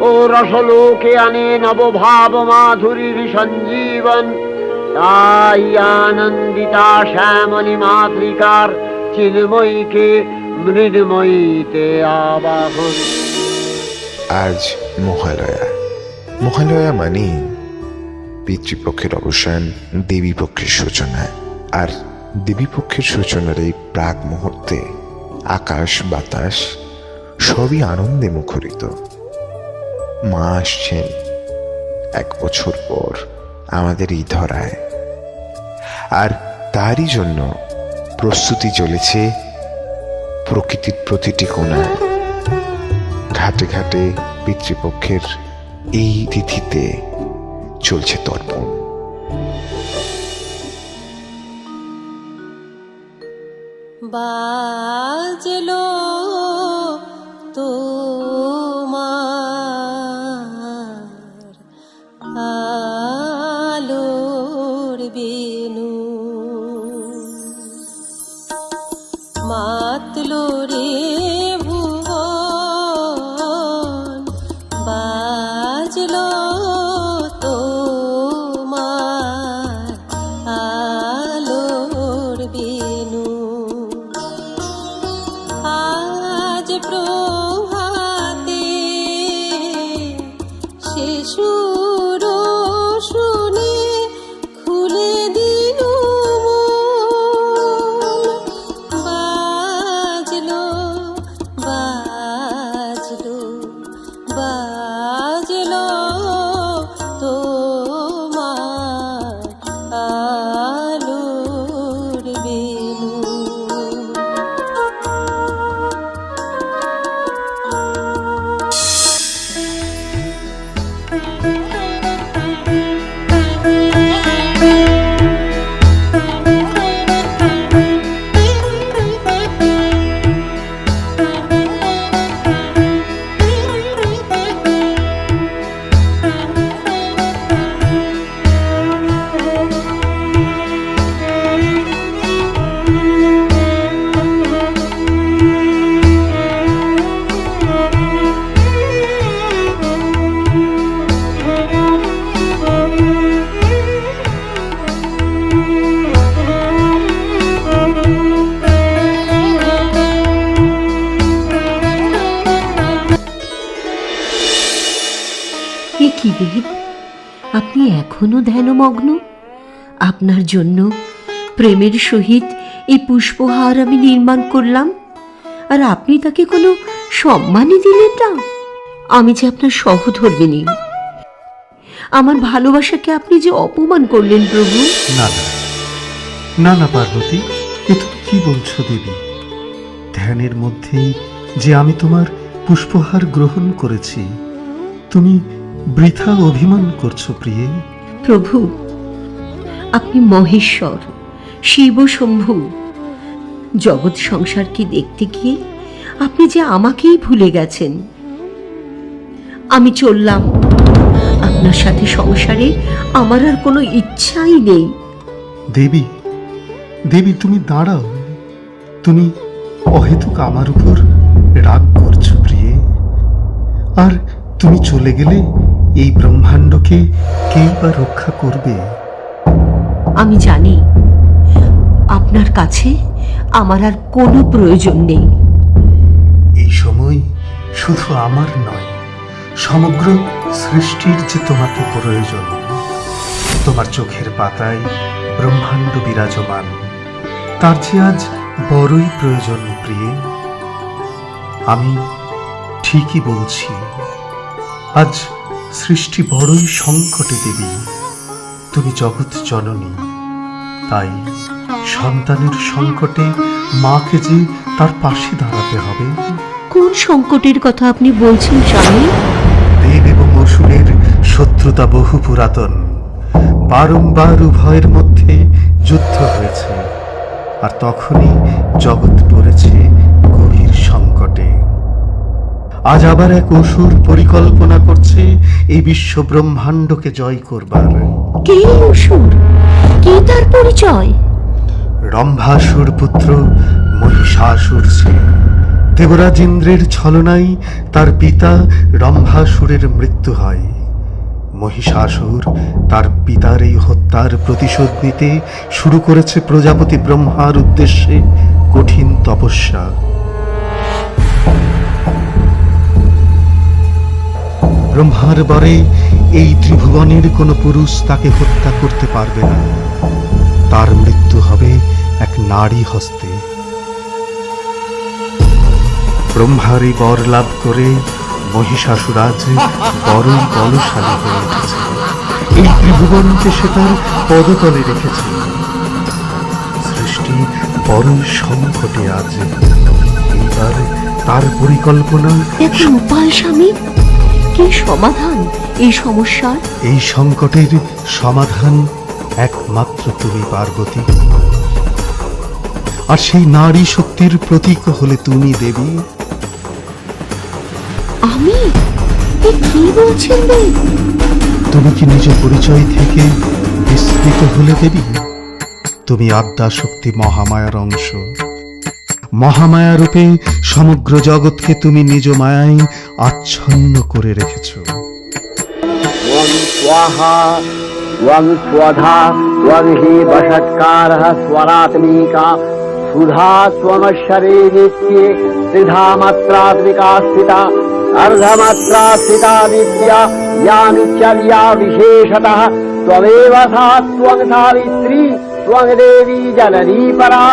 ও রসলোকে আনে নবভাব মাধুরীর সঞ্জীবন। তাই আনন্দিতা শ্যামলী মাতৃকার চিন্ময়ীকে মৃন্ময়ীতে আবাহন। আজ মহালয়া। মহালয়া মানে পিতৃপক্ষের অবসান দেবী পক্ষের সূচনা। আর দেবী পক্ষের সূচনার এই প্রাক মুহূর্তে আকাশ, বাতাস, সবই আনন্দে মুখরিত। মা আসছেন এক বছর পর আমাদের এই ধরায়। আর তারই জন্য প্রস্তুতি চলেছে প্রকৃতির প্রতিটি কোণায় ঘাটে ঘাটে পিতৃপক্ষের এই তিথিতে চলছে তর্পণ। বাজলো এখনও ধ্যানমগ্ন আপনার জন্য প্রেমের সহিত এই পুষ্পহার আমি নির্মাণ করলাম, আর আপনি তাকে কোনো সম্মানই দিলেন না। আমি যে আপনার সহধর্মিনী, আমার ভালোবাসাকে আপনি যে অপমান করলেন প্রভু? না না না, পার্বতী, এ তুমি কি বলছো দেবী? ধ্যানের মধ্যেই যে আমি তোমার পুষ্পহার গ্রহণ করেছি, তুমি বৃথা অভিমান করছ প্রিয়ে। প্রভু, আপনি মহেশ্বর, শিব শম্ভু। জগৎ সংসারকে দেখতে গিয়ে আপনি যে আমাকেই ভুলে গেছেন। আমি চললাম। আপনার সাথে সংসারে আমার আর কোনো ইচ্ছাই নেই। দেবী দেবী, তুমি দাঁড়াও। তুমি অহেতুক আমার উপর রাগ করছ প্রিয়ে। আর তুমি চলে গেলে এই ব্রহ্মাণ্ডকে কে বা রক্ষা করবে? আমি জানি। আপনার কাছে আমার আর কোনো প্রয়োজন নেই। এই সময় শুধু আমার নয় সমগ্র সৃষ্টির যে তোমাকে প্রয়োজন তোমার চোখের পাতায় ব্রহ্মাণ্ড বিরাজমান তার যে আজ বড়ই প্রয়োজন প্রিয়ে আমি ঠিকই বলছি আজ সৃষ্টি বড়ই সংকটে দেবী। তুমি জগৎ জননী। তাই সন্তানের সংকটে মাকে যে তার পাশে দাঁড়াতে হবে। কোন সংকটের কথা আপনি বলছেন স্বামী? দেব এবং অসুরের শত্রুতা বহু পুরাতন। বারংবার উভয়ের মধ্যে যুদ্ধ হয়েছে। আর তখনই জগৎ পড়েছে গভীর সংকটে। আজ আবার এক অসুর পরিকল্পনা করছে এই বিশ্ব ব্রহ্মাণ্ডকে জয় করবার। কে অসুর? কে তার পরিচয়? রম্ভাসুর পুত্র মহিষাসুর ছিলেন দেবরাজ ইন্দ্রের ছলনায় তার পিতা রম্ভাসুরের মৃত্যু হয়। মহিষাসুর তার পিতার এই হত্যার প্রতিশোধ নিতে শুরু করেছে প্রজাপতি ব্রহ্মার উদ্দেশ্যে কঠিন তপস্যা। ব্রহ্মার বরে এই ত্রিভুবনের কোনো পুরুষ তাকে হত্যা করতে পারবে না। তার মৃত্যু হবে এক নারী হস্তে। ব্রহ্মারি বর লাভ করে মহিষাসুরাজ বড়ই বলশালী হয়ে উঠেছে এই ত্রিভুবনকে সে তার পদতলে রেখেছে। সৃষ্টি বড়ই সংকটে আজ এইবার তার পরিকল্পনা উপায়, স্বামী? কি সমাধান এই সমস্যার? এই সংকটের সমাধান একমাত্র তুমি পার্বতী। আর সেই নারী শক্তির প্রতীক হলে তুমি দেবী। আমি? কি বলছেন তুমি কি নিজ পরিচয় থেকে বিস্মৃত হলে দেবী? তুমি আদ্যা শক্তি মহামায়ার অংশ। মহামায়া রূপে সমগ্র জগৎকে তুমি নিজ মায়ায় আচ্ছন্ন করে রেখেছো त्वं स्वाहा त्वं स्वधा त्वं हि वषट्कारः स्वरात्मिका सुधा त्वमक्षरे नित्ये त्रिधा मात्रात्मिका स्थिता अर्धमात्रा स्थिता विद्या यानुचर्या विशेषतः त्वमेव सा त्वं सावित्री त्वं देवी जननी परा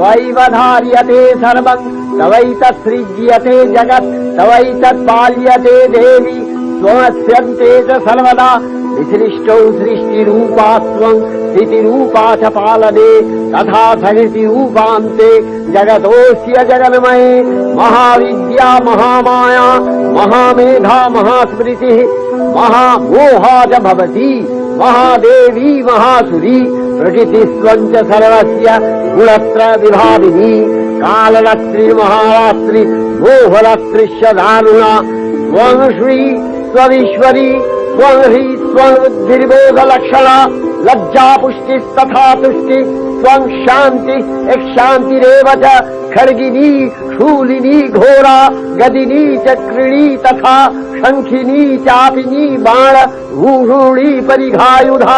त्वैव धार्यते सर्वं तवैतत्सृज्यते जगत् तवैतत्पाल्यते देवी त्वमस्यन्ते च सर्वदा विसृष्टौ सृष्टिरूपा त्वं स्थितिरूपा च पालने तथा सहितिरूपान्ते जगतोऽस्य जगन्मये महाविद्या महामाया महामेधा महास्मृतिः महामोहा च भवति महादेवी महासुरी प्रकृतिस्त्वं च सर्वस्य गुणत्र विभाविनी कालरात्रि महारात्रि मोहरात्रिश्च दारुणा त्वं श्री त्वमीश्वरी त्वं ह्री त्वं बुद्धिर्बोधलक्षणा लज्जा पुष्टिस्तथा तुष्टि त्वं शान्ति शान्तिरेव च खड्गिनी शूलिनी घोरा गदिनी चक्रिणी तथा शङ्खिनी चापिनी बाण भूषूणी परिघायुधा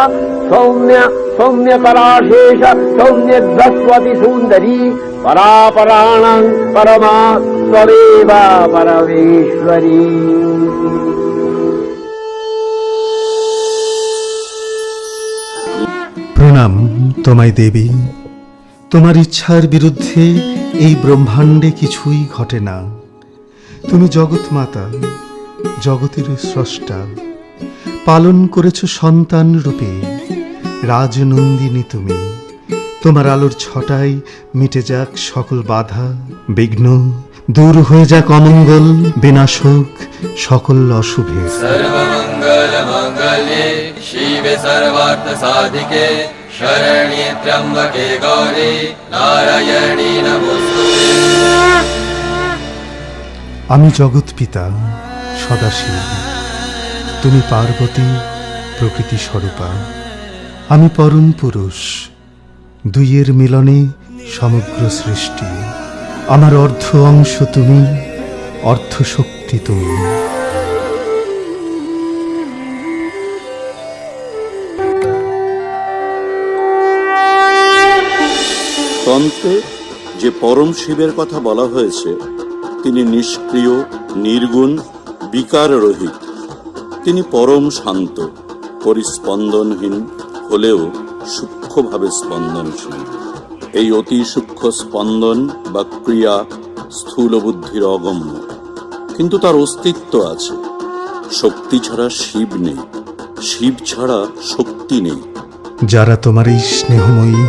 सौम्य सौम्यपराशेष सौम्यध्वस्वति सुन्दरी परापराणां परमा त्वमेव परमेश्वरी প্রণাম তোমায় দেবী তোমার ইচ্ছার বিরুদ্ধে এই ব্রহ্মাণ্ডে কিছুই ঘটে না। তুমি জগৎ মাতা জগতের স্রষ্টা। পালন করেছ সন্তান রূপে, রাজনন্দিনী তুমি। তোমার আলোর ছটায় মিটে যাক সকল বাধা, বিঘ্ন, দূর হয়ে যাক অমঙ্গল, বিনাশক সকল অশুভে। সর্বমঙ্গল মঙ্গলে, শিবে সর্বার্থ সাধিকে। शरण्ये त्र्यम्बके गौरी नारायणी नमोस्तुते আমি জগৎ পিতা সদাশিব তুমি পার্বতী প্রকৃতি স্বরূপা আমি পরম পুরুষ দুইয়ের মিলনে সমগ্র সৃষ্টি আমার অর্ধ অংশ তুমি অর্ধ শক্তি তুমি তন্ত্রে যে পরম শিবের কথা বলা হয়েছে, তিনি নিষ্ক্রিয়, নির্গুণ বিকার রহিত তিনি পরম শান্ত, পরিস্পন্দনহীন, হলেও সূক্ষ্মভাবে স্পন্দনশীল। এই অতি সূক্ষ্ম স্পন্দন বা ক্রিয়া স্থূল বুদ্ধির অগম্য। কিন্তু তার অস্তিত্ব আছে। শক্তি ছাড়া শিব নেই। শিব ছাড়া শক্তি নেই। যারা তোমার এই স্নেহময়ী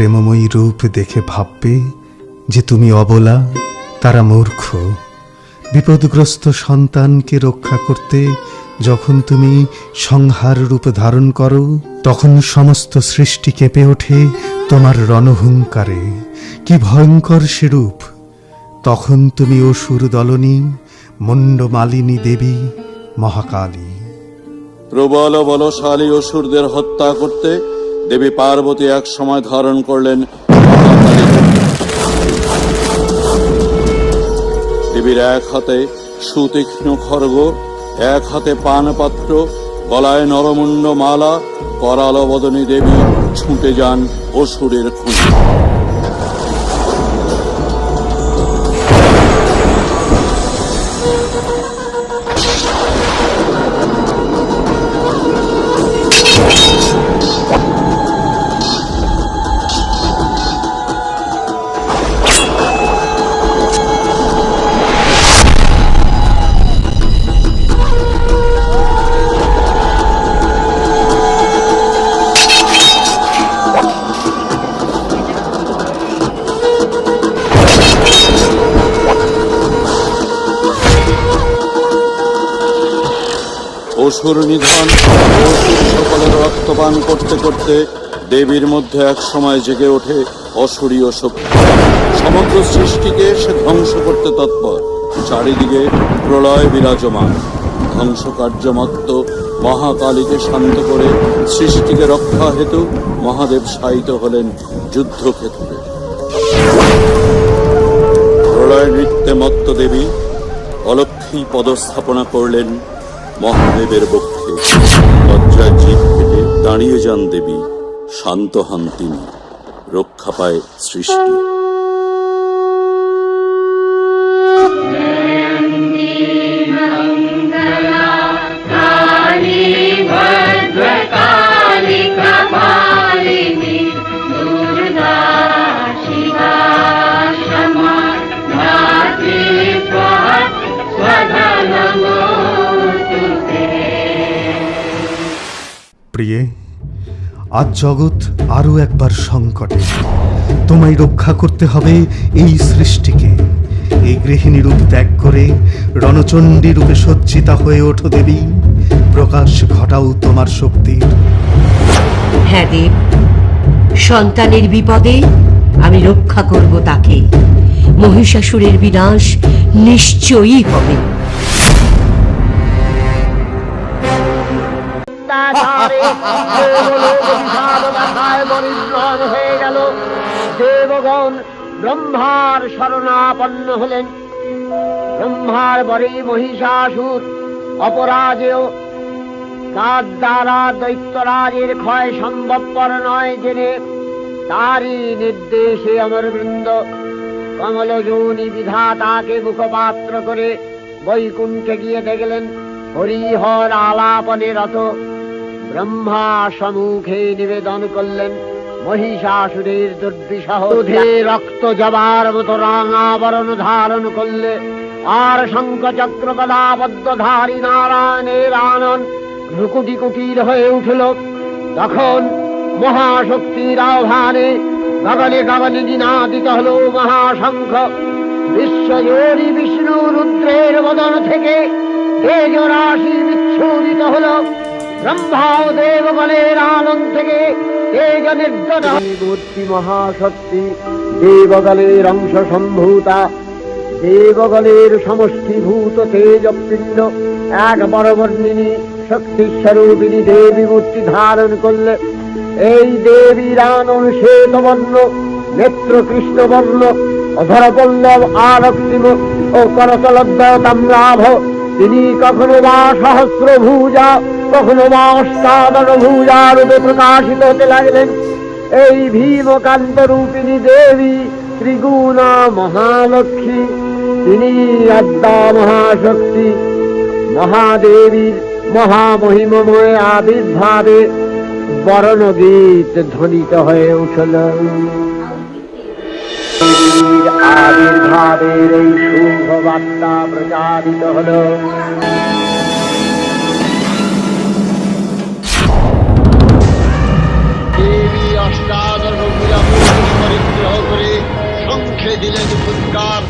প্রেমময়ী রূপ দেখে ভাববে যে তুমি অবলা, তারা মূর্খ। বিপদগ্রস্ত সন্তানকে রক্ষা করতে যখন তুমি সংহার রূপ ধারণ করো, তখন সমস্ত সৃষ্টি কেঁপে ওঠে তোমার রণহুঙ্কারে। কি ভয়ঙ্কর সেরূপ তখন তুমি অসুর দলনী মুন্ডমালিনী দেবী, মহাকালী। প্রবল বলশালী অসুরদের হত্যা করতে দেবী পার্বতী এক সময় ধারণ করলেন দেবীর এক হাতে সুতীক্ষ্ণ খর্গ, এক হাতে পানপাত্র, গলায় নরমুণ্ড মালা করাল বদনী দেবী ছুটে যান অসুরের খুঁজে। অসুর নিধন সকলের রক্তপান করতে করতে দেবীর মধ্যে এক সময় জেগে ওঠে অসুরীয় শক্তি। সমগ্র সৃষ্টিকে সে ধ্বংস করতে তৎপর। চারিদিকে প্রলয় বিরাজমান। ধ্বংসকার্যমত্ত মহাকালীকে শান্ত করে সৃষ্টিকে রক্ষা হেতু মহাদেব শায়িত হলেন যুদ্ধক্ষেত্রে। প্রলয় নৃত্যে মত্ত দেবী অলক্ষী পদস্থাপনা করলেন মহাদেবের পক্ষে লজ্জায় জীব ফেটে দাঁড়িয়ে যান দেবী শান্ত হন তিনি। রক্ষা পায় সৃষ্টি। প্রিয়ে, আজ জগৎ আরও একবার সংকটে। তোমায় রক্ষা করতে হবে এই সৃষ্টিকে। এই গৃহিণী রূপ ত্যাগ করে রণচণ্ডী রূপে সজ্জিতা হয়ে ওঠো দেবী। প্রকাশ ঘটাও তোমার শক্তির হ্যাঁ দেব, সন্তানের বিপদে আমি রক্ষা করব তাকে। মহিষাসুরের বিনাশ নিশ্চয়ই হবে। দেবগণ ব্রহ্মার শরণাপন্ন হলেন। ব্রহ্মার পরে মহিষাসুর, অপরাজেয়, তার দ্বারা দৈত্যরাজের ক্ষয় সম্ভবপর নয় জেনে তারই নির্দেশে অমরবৃন্দ কমলযোনি বিধাতাকে মুখপাত্র করে বৈকুণ্ঠে গিয়ে দেখলেন, হরিহর আলাপনে রত। ব্রহ্মা সম্মুখে নিবেদন করলেন মহিষাসুরের দুর্বিষহ। দুধে রক্ত জবার মতো রাঙাবরণ ধারণ করলে আর শঙ্খ চক্র গদাবদ্ধধারী নারায়ণের আনন রুকুটি কুটির হয়ে উঠল। তখন মহাশক্তির আহ্বানে গগনে গগনে দিনাদিত হল মহাশঙ্খ। বিশ্বজোরী বিষ্ণু রুদ্রের বদন থেকে তেজ রাশি বিচ্ছুরিত হল। ব্রহ্মা দেবগণের আনন্দ থেকে তেজ মূর্তি মহাশক্তি, দেবগণের অংশ সম্ভূতা, দেবগণের সমষ্টিভূত তেজপিণ্ড এক বড়বর্ণিনী শক্তি স্বরূপিণী দেবী মূর্তি ধারণ করলে এই দেবীর আনন শ্বেতবর্ণ নেত্র কৃষ্ণবর্ণ অধর পল্লব আরক্তিম ও করতলদ্য তাম্রাভ তিনি কখনো বা সহস্র ভূজা কখনো বা ভূজা রূপে প্রকাশিত হতে লাগলেন এই ভীমকান্ত রূপিণী দেবী, ত্রিগুণা মহালক্ষ্মী। তিনি আদ্যা মহাশক্তি, মহাদেবীর মহামহিমময় আবির্ভাবে বরণ গীত ধ্বনিত হয়ে উঠল। আবির্ভাবের এই শুভ বার্তা প্রচারিত হলো। শঙ্খে দিলেন ফুৎকার